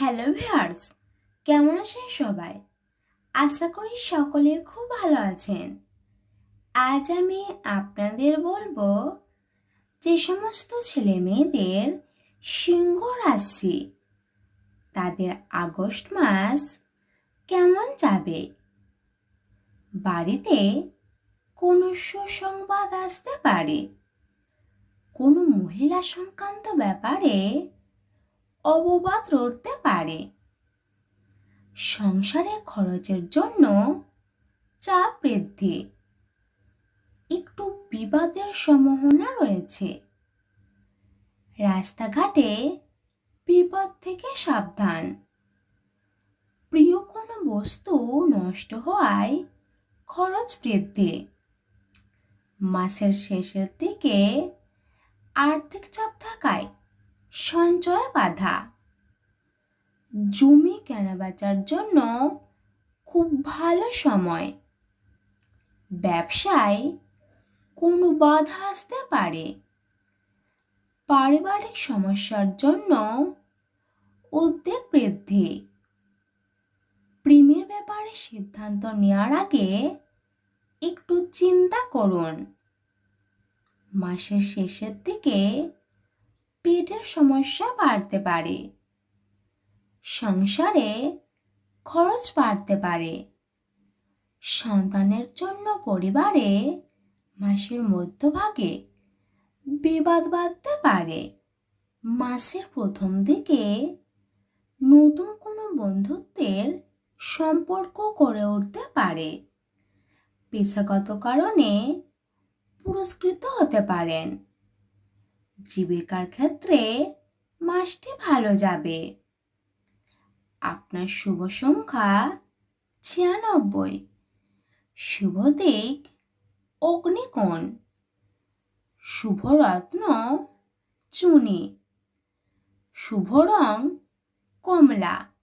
Hello viewers, কেমন আছেন সবাই? আশা করি সকলে খুব ভালো আছেন। আজ আমি আপনাদের বলব যে সমস্ত ছেলে মেয়েদের সিংহ রাশি, তাদের আগস্ট মাস কেমন যাবে? বাড়িতে কোনো সুসংবাদ আসতে পারে? কোনো মহিলা সংক্রান্ত ব্যাপারে অববাদ রড়তে পারে। সংসারে খরচের জন্য চাপ বৃদ্ধি। একটু বিবাদের সম্ভাবনা রয়েছে। রাস্তাঘাটে বিপদ থেকে সাবধান। প্রিয় কোনো বস্তু নষ্ট হওয়ায় খরচ বৃদ্ধি। মাসের শেষের দিকে আর্থিক চাপ থাকায় সঞ্চয় বাধা। জমি কেনাবেচার জন্য খুব ভালো সময়। ব্যবসায় কোনো বাধা আসতে পারে। পারিবারিক সমস্যার জন্য উদ্বেগ বৃদ্ধি। প্রেমের ব্যাপারে সিদ্ধান্ত নেওয়ার আগে একটু চিন্তা করুন। মাসের শেষের দিকে পেটের সমস্যা বাড়তে পারে। সংসারে খরচ বাড়তে পারে। সন্তানের জন্য পরিবারে মাসের মধ্যভাগে বিবাদ বাঁধতে পারে। মাসের প্রথম দিকে নতুন কোনো বন্ধুত্বের সম্পর্ক গড়ে উঠতে পারে। পেশাগত কারণে পুরস্কৃত হতে পারেন। জীবিকার ক্ষেত্রে মাসটি ভালো যাবে। আপনার শুভ সংখ্যা ছিয়ানব্বই। শুভ দিক অগ্নিকোণ। শুভরত্ন চুনি। শুভ রং কমলা।